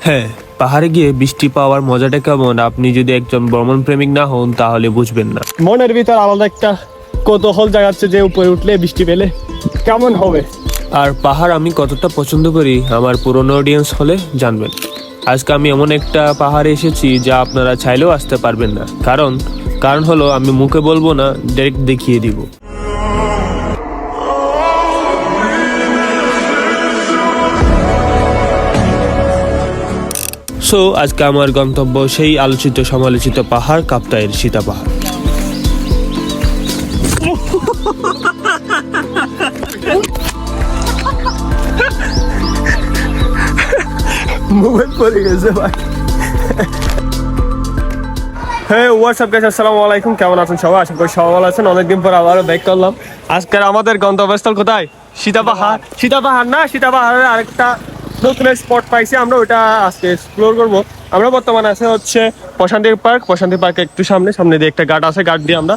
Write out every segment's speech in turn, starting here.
হ্যাঁ পাহাড়ে গিয়ে বৃষ্টি পাওয়ার মজাটা কেমন? আপনি যদি একজন ভ্রমণ প্রেমিক না হন তাহলে বুঝবেন না। মনের ভিতর আলাদা একটা কৌতূহল জাগাচ্ছে যে উপরে উঠলে বৃষ্টি পেলে কেমন হবে? আর পাহাড় আমি কতটা পছন্দ করি আমার পুরনো অডিয়েন্স হলে জানবেন। আজকে আমি এমন একটা পাহাড়ে এসেছি যা আপনারা চাইলেও আসতে পারবেন না। কারণ কারণ হলো আমি মুখে বলব না ডাইরেক্ট দেখিয়ে দিব। সো আজকে আমার গন্তব্য সেই আলোচিত, সমালোচিত পাহাড়, কাপ্তাইয়ের সীতা পাহাড়। গেছে ভাই। হ্যাঁ আসসালামু আলাইকুম কেমন আছেন সবাই? সবাই আছেন। অনেকদিন পর আবারও ব্যাক করলাম। আজকের আমাদের গন্তব্যস্থল কোথায়? সীতাপাহাড় সীতাপাহাড় না সীতাপাহাড়ের আরেকটা নতুন স্পট পাইছি আমরা ওটা আজকে এক্সপ্লোর করব। আমরা বর্তমানে আছে হচ্ছে প্রশান্তি পার্ক। প্রশান্তি পার্ক একটু সামনে সামনে দিয়ে একটা গার্ড আছে গার্ড দিয়ে আমরা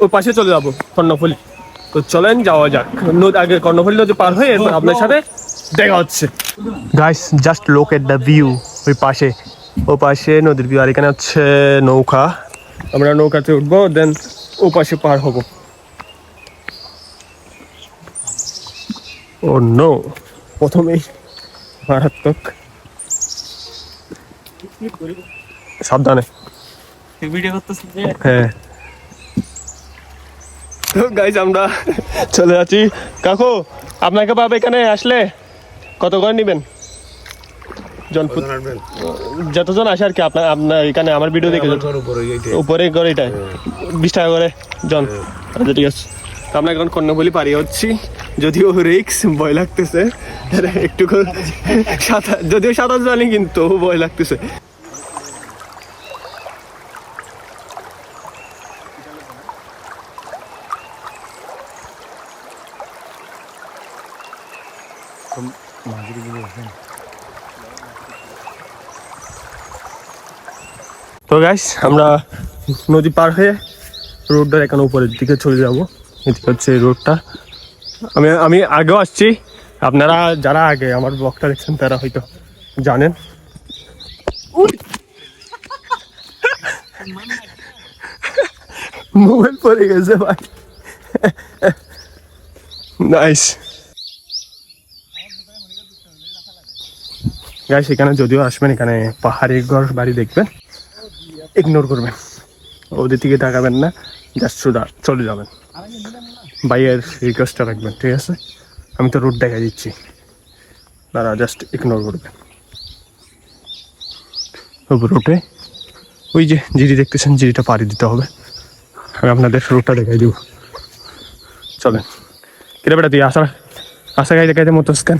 ওই পাশে চলে যাব কর্ণফুলি। তো চলেন যাওয়া যাক। নদ- আগে কর্ণফুলি নদী পার হয়ে এরপর আপনার সাথে দেখা হচ্ছে। গাইস জাস্ট লোক এট দ্য ভিউ ওই পাশে। ও পাশে নদীর ভিউ আর এখানে হচ্ছে নৌকা। আমরা নৌকাতে উঠবো দেন ও পাশে পার হব। ও নো প্রথমেই মারাত্মক। সাবধানে। ভিডিও করতেছি হ্যাঁ। তো গাইজ আমরা চলে যাচ্ছি কাকু আপনাকে পাবে এখানে আসলে কত করে নেবেন? জন যতজন আসে আর কি আপনার আপনার এখানে আমার ভিডিও দেখে। উপরে করে এটাই। বিশ টাকা করে জন। আচ্ছা ঠিক আছে। তো আমরা এখন কর্ণবলি পারি হচ্ছি। যদিও রিক্স ভয় লাগতেছে। একটু সাঁতার যদিও সাঁতার জানি কিন্তু ভয় লাগতেছে। তো গাইস আমরা নদী পার হয়ে রোডটার এখন উপরের দিকে চলে যাব। এদিকে হচ্ছে এই রোডটা আমি আমি আগেও আসছি। আপনারা যারা আগে আমার ব্লগটা দেখছেন, তারা হয়তো জানেন। মোবাইল পড়ে গেছে ভাই। নাইস গাইস এখানে যদিও আসবেন, এখানে পাহাড়ি ঘর বাড়ি দেখবেন ইগনোর করবেন। ওদের দিকে তাকাবেন না জাস্ট সোজা চলে যাবেন। ভাইয়ের রিকোয়েস্টটা রাখবেন, ঠিক আছে? আমি তো রোড দেখা দিচ্ছি। তারা জাস্ট ইগনোর করবেন। রোডে ওই যে জিরি দেখতেছেন, জিরিটা পাড়ি দিতে হবে। আমি আপনাদের রোডটা দেখাই দিব। চলেন। কিরে বেটা তুই আসা আসা গাই দেখাইতে মতো স্ক্যান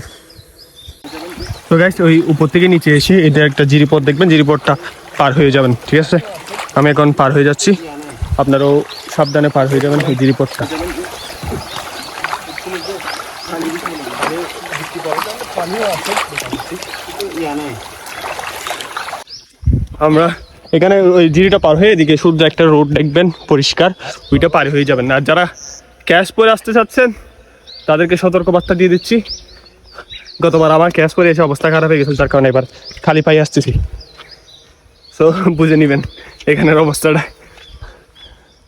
তো গাইস ওই উপর থেকে নিচে এসে এটা একটা জিরিপথ দেখবেন জিরিপথটা পার হয়ে যাবেন, ঠিক আছে? আমি এখন পার হয়ে যাচ্ছি। আপনারাও সাবধানে পার হয়ে যাবেন ওই জিরিপথটা আমরা এখানে ওই জিরিটা পার হয়ে এদিকে শুধু একটা রোড দেখবেন, পরিষ্কার। ওইটা পার হয়ে যাবেন। আর যারা ক্যাশ পরে আসতে চাচ্ছেন, তাদেরকে সতর্কবার্তা দিয়ে দিচ্ছি। গতবার আমার ক্যাশ পরে এসে অবস্থা খারাপ হয়ে গেছিল, তার কারণে এবার খালি পাই আসতেছি। সো বুঝে নেবেন এখানের অবস্থাটা।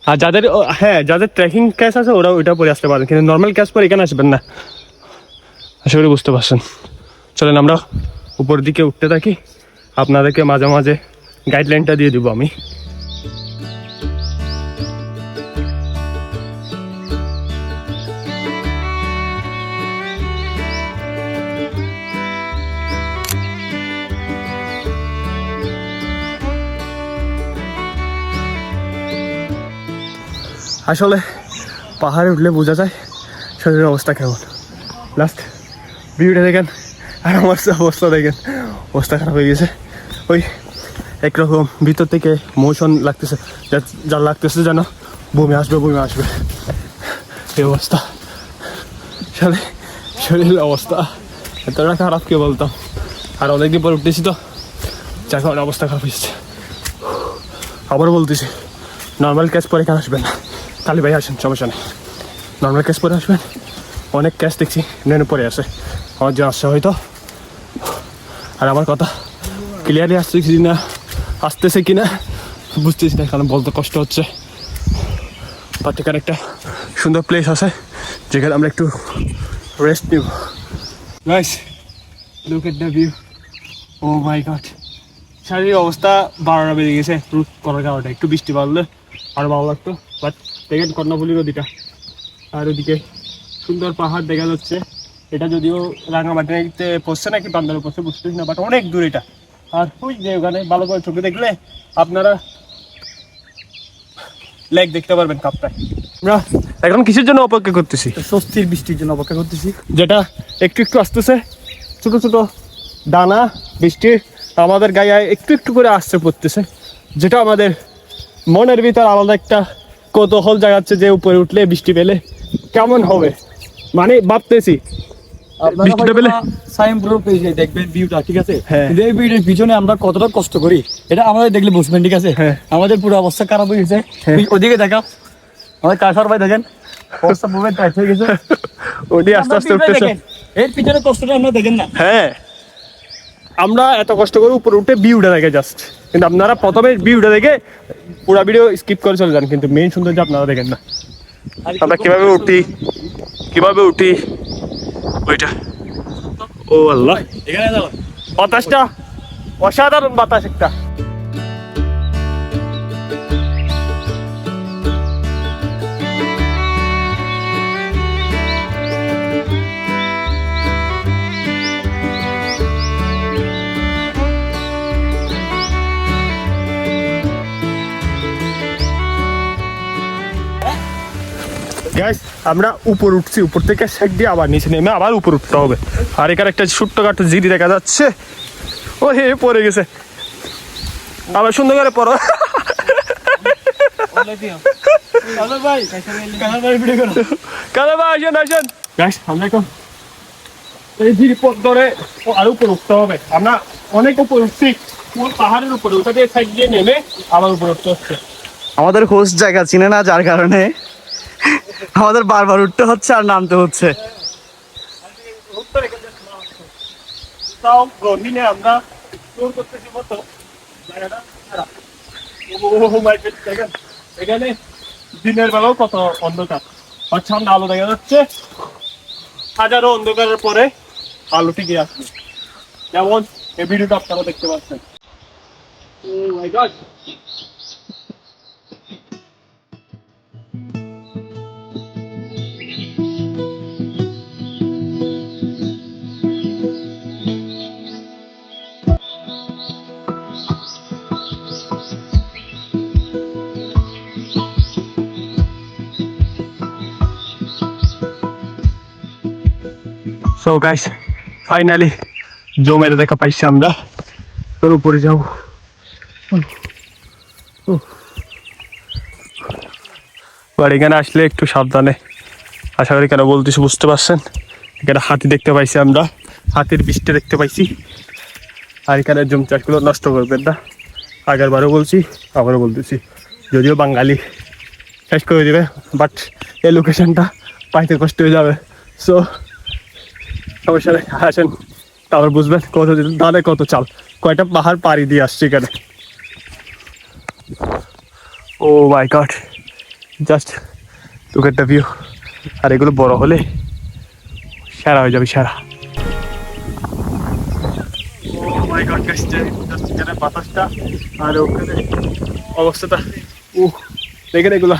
আর যাদের হ্যাঁ যাদের ট্রেকিং ক্যাশ আছে ওরা ওইটা পরে আসতে পারেন। কিন্তু নর্মাল ক্যাশ পরে এখানে আসবেন না। আশা করি বুঝতে পারছেন। চলেন আমরা উপর দিকে উঠতে থাকি। আপনাদেরকে মাঝে মাঝে গাইডলাইনটা দিয়ে দিব আমি। আসলে পাহাড়ে উঠলে বোঝা যায় শরীরের অবস্থা কেমন। লাস্ট ভিউটা দেখেন আর আমার অবস্থা দেখেন, অবস্থা খারাপ হয়ে গেছে। ওই একরকম ভিতর থেকে মোশন লাগতেছে, যা- লাগতেছে যেন বমি আসবে বমি আসবে। এই অবস্থা। শরীর শরীরের অবস্থা এতটা খারাপ কে বলতাম? আর অনেকদিন পর উঠতেছি তো, যার কারণে অবস্থা খারাপ হয়েছে আবার বলতেছি নর্মাল ক্যাশ পরে এখানে আসবেন না? কালী ভাই আসেন, সমস্যা নেই। নর্মাল ক্যাশ পরে আসবেন। অনেক ক্যাশ দেখছি, নেনে পরে আছে। আমার যে আসছে হয়তো। আর আমার কথা ক্লিয়ারলি আসছে কি না আসতেছে কি না বুঝতেছি না, কারণ বলতে কষ্ট হচ্ছে। বাট এখানে একটা সুন্দর প্লেস আছে, যেখানে আমরা একটু রেস্ট নিব। Guys look at the view oh my god শারীরিক অবস্থা বারোটা বেজে গেছে রুট করার কারণে। একটু বৃষ্টি বাড়লে আরও ভালো লাগতো বাট দেখেন কর্ণফুলি নদীটা আর ওদিকে সুন্দর পাহাড় দেখা যাচ্ছে। এটা যদিও রাঙামাটিতে পড়ছে নাকি বান্দারে পড়ছে বুঝতেছি না বাট অনেক দূর এটা। আর ওই যে ওখানে ভালো করে চোখে দেখলে আপনারা লেক দেখতে পারবেন কাপটায়। আমরা এখন কিসের জন্য অপেক্ষা করতেছি? স্বস্তির বৃষ্টির জন্য অপেক্ষা করতেছি যেটা একটু একটু আসতেছে। ছোট ছোট দানা বৃষ্টি আমাদের গায়ে একটু একটু করে আসছে পড়তেছে যেটা আমাদের মনের ভিতর আলাদা একটা কৌতূহল জাগাচ্ছে যে উপরে উঠলে বৃষ্টি পেলে। কেমন হবে? মানে ভাবতেছি। বৃষ্টিটা পেলে সাইম প্রো পেজে দেখবেন ভিউটা ঠিক আছে? হ্যাঁ। কিন্তু এই ভিডিওর পিছনে আমরা কতটা কষ্ট করি এটা আমাদের দেখলে বুঝবেন ঠিক আছে? হ্যাঁ। আমাদের পুরো অবস্থা খারাপ হয়ে গেছে। হ্যাঁ। ওদিকে দেখা আমাদের কাশার ভাই দেখেন? অবস্থা পুরো টাইট হয়ে গেছে। ওটি আস্তে আস্তে আমরা উঠতেছে। এর পিছনে কষ্টটা আমরা দেখেন না। হ্যাঁ। আমরা এত কষ্ট করে উপরে উঠে ভিউটা দেখে জাস্ট কিন্তু আপনারা প্রথমে ভিউটা দেখে পুরা ভিডিও স্কিপ করে চলে যান কিন্তু মেইন যে আপনারা দেখেন না। আমরা কীভাবে উঠি? কীভাবে উঠি? ওইটা। ও আল্লাহ। এখানে যাও বাতাসটা অসাধারণ বাতাস একটা। Guys, আমরা উপর উঠছি। উপর থেকে সাইড দিয়ে আবার নিচে নেমে আবার উপর উঠতে হবে। আর এখানে একটা ছোট্টখাটো জিরি দেখা যাচ্ছে। ও হে পড়ে গেছে। আবার সুন্দর করে পড়ো। আমাদের হোস্ট জায়গা চিনে না যার কারণে আমাদের বারবার উঠতে হচ্ছে আর নামতে হচ্ছে। দিনের বেলাও কত অন্ধকার আর সামনে আলো দেখা যাচ্ছে হাজারো অন্ধকারের পরে আলো ঠিকই আসবে। যেমন এই ভিডিওটা আপনারা দেখতে পাচ্ছেন। ও my god so guys finally জমের দেখা পাইছি আমরা। তোর উপরে যাও। আর এখানে আসলে একটু সাবধানে। আশা করি কেন বলতেছি, বুঝতে পারছেন? এখানে হাতি দেখতে পাইছি আমরা। হাতির বৃষ্টি দেখতে পাইছি। আর এখানে জমি চাষগুলো নষ্ট করবেন না। আগের বারও বলছি, আবারও বলতেছি। যদিও বাঙালি। শেষ করে দিবে বাট এই লোকেশনটা পাইতে কষ্ট হয়ে যাবে। সো সমস্যা নেই আসেন, তারপর বুঝবেন কত দাদা কত চাল। কয়টা পাহাড় পাড়ি দিয়ে আসছে এখানে। ও my god, just look at the view আর এগুলো বড় হলে সেরা হয়ে যাবে, সেরা। ও মাই গড বাতাসটা আর ওখানে অবস্থাটা, উহ, দেখেন এগুলো।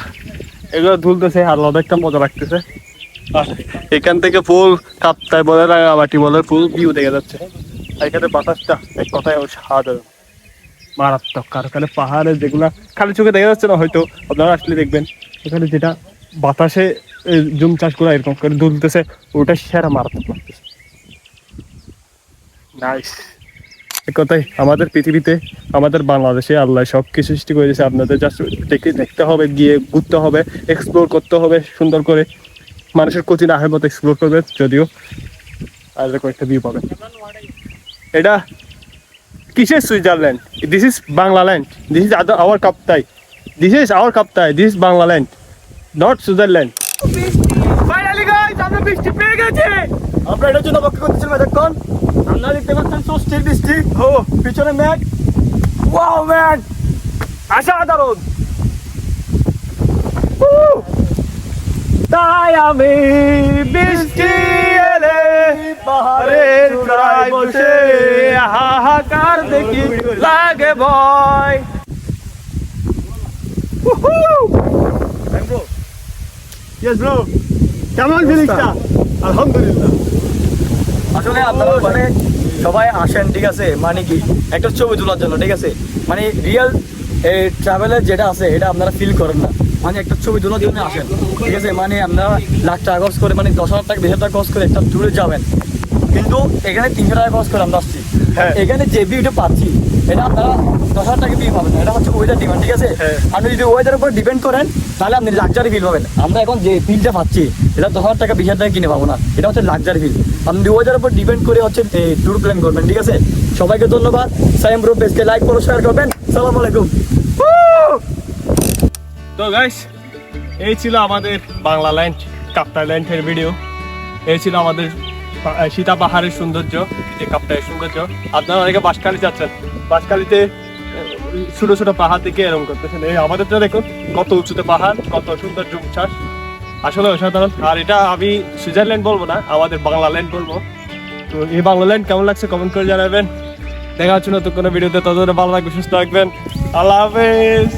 এগুলো ধুলতেছে আর একটা মজা লাগতেছে। এখান থেকে ফুল কাপ্তায় বলে, রাঙামাটি বলে, ফুল ভিউ দেখা যাচ্ছে। এখানে বাতাসটা এক কথায় সাধারণ। মারাত্মক আর ওখানে পাহাড়ে যেগুলা খালি চোখে দেখা যাচ্ছে না, হয়তো আপনারা আসলে দেখবেন। ওখানে যেটা বাতাসে জুম চাষ করা এরকম করে দুলতেছে, ওটা সেরা মারাত্মক লাগতেছে। নাইস কথাই, আমাদের পৃথিবীতে, আমাদের বাংলাদেশে আল্লাহ সব কিছু সৃষ্টি করে দিয়েছে আপনাদের জাস্ট দেখে দেখতে হবে, গিয়ে ঘুরতে হবে এক্সপ্লোর করতে হবে, সুন্দর করে। মানুষের কচি না হয় মতো এক্সপ্লোর করবে, যদিও আর কয়েকটা ভিউ পাবে। এটা কিসের Switzerland? This is Banglaland. This is other our Kaptai this is our Kaptai this is Banglaland. Not Switzerland. আমরা এটার জন্য অপেক্ষা করতেছিলাম এতক্ষণ। আপনারা দেখতে পাচ্ছেন ষষ্ঠীর বৃষ্টি। ও, পিছনে ম্যাগ। ওয়াও ম্যান অসাধারণ তাই আমি বৃষ্টি এলে পাহাড়ের চূড়ায় বসে হাহাকার দেখি লাগে ভয়। কেমন ফিলিংসটা আলহামদুলিল্লাহ। আসলে আপনারা মানে সবাই আসেন ঠিক আছে? মানে কি একটা ছবি তোলার জন্য ঠিক আছে? মানে রিয়েল ট্রাভেলের যেটা আছে এটা আপনারা ফিল করেন না। মানে একটা ছবি তোলার জন্য আসেন। ঠিক আছে? মানে আপনারা লাখ টাকা খরচ করে মানে দশ হাজার টাকা বিশ হাজার টাকা খরচ করে একটা ট্যুরে যাবেন। কিন্তু এখানে তিনশো টাকা খরচ করে আমরা আসছি। হ্যাঁ। এখানে যে ভিউটা পাচ্ছি এটা আপনারা দশ হাজার টাকা ভিউ পাবেন। এটা হচ্ছে ওয়েদার ডিমান্ড ঠিক আছে? হ্যাঁ। আপনি যদি ওয়েদার উপর ডিপেন্ড করেন তাহলে আপনি লাক্সারি ফিল পাবেন। আমরা এখন যে ফিলটা পাচ্ছি এটা দশ হাজার টাকা বিশ হাজার টাকা কিনে পাবো না। এটা হচ্ছে লাক্সারি ফিল আপনি ওয়েদার উপর ডিপেন্ড করে হচ্ছে ট্যুর প্ল্যান করবেন ঠিক আছে? সবাইকে ধন্যবাদ। সাইম গ্রুপ পেজকে লাইক করো শেয়ার করবেন। সালাম আলাইকুম। তো গাইস এই ছিল আমাদের বাংলা ল্যান্ড কাপ্তাই ল্যান্ডের ভিডিও এই ছিল আমাদের সীতা পাহাড়ের সৌন্দর্য যে কাপ্তাইয়ের সৌন্দর্য। আপনারা অনেকে বাঁশখালী যাচ্ছেন। আহ, ছোট ছোট পাহাড় থেকে এরকম করতেছেন। এই আমাদের তো দেখুন কত উঁচুতে পাহাড় কত সৌন্দর্য উচ্ছ্বাস। আসলে অসাধারণ। আর এটা আমি সুইজারল্যান্ড বলব না আমাদের বাংলা ল্যান্ড বলব। তো এই বাংলা ল্যান্ড কেমন লাগছে কমেন্ট করে জানাবেন। দেখা হচ্ছে নতুন কোনো ভিডিওতে ততটা ভালো থাকবে সুস্থ থাকবেন। আল্লাহ হাফেজ।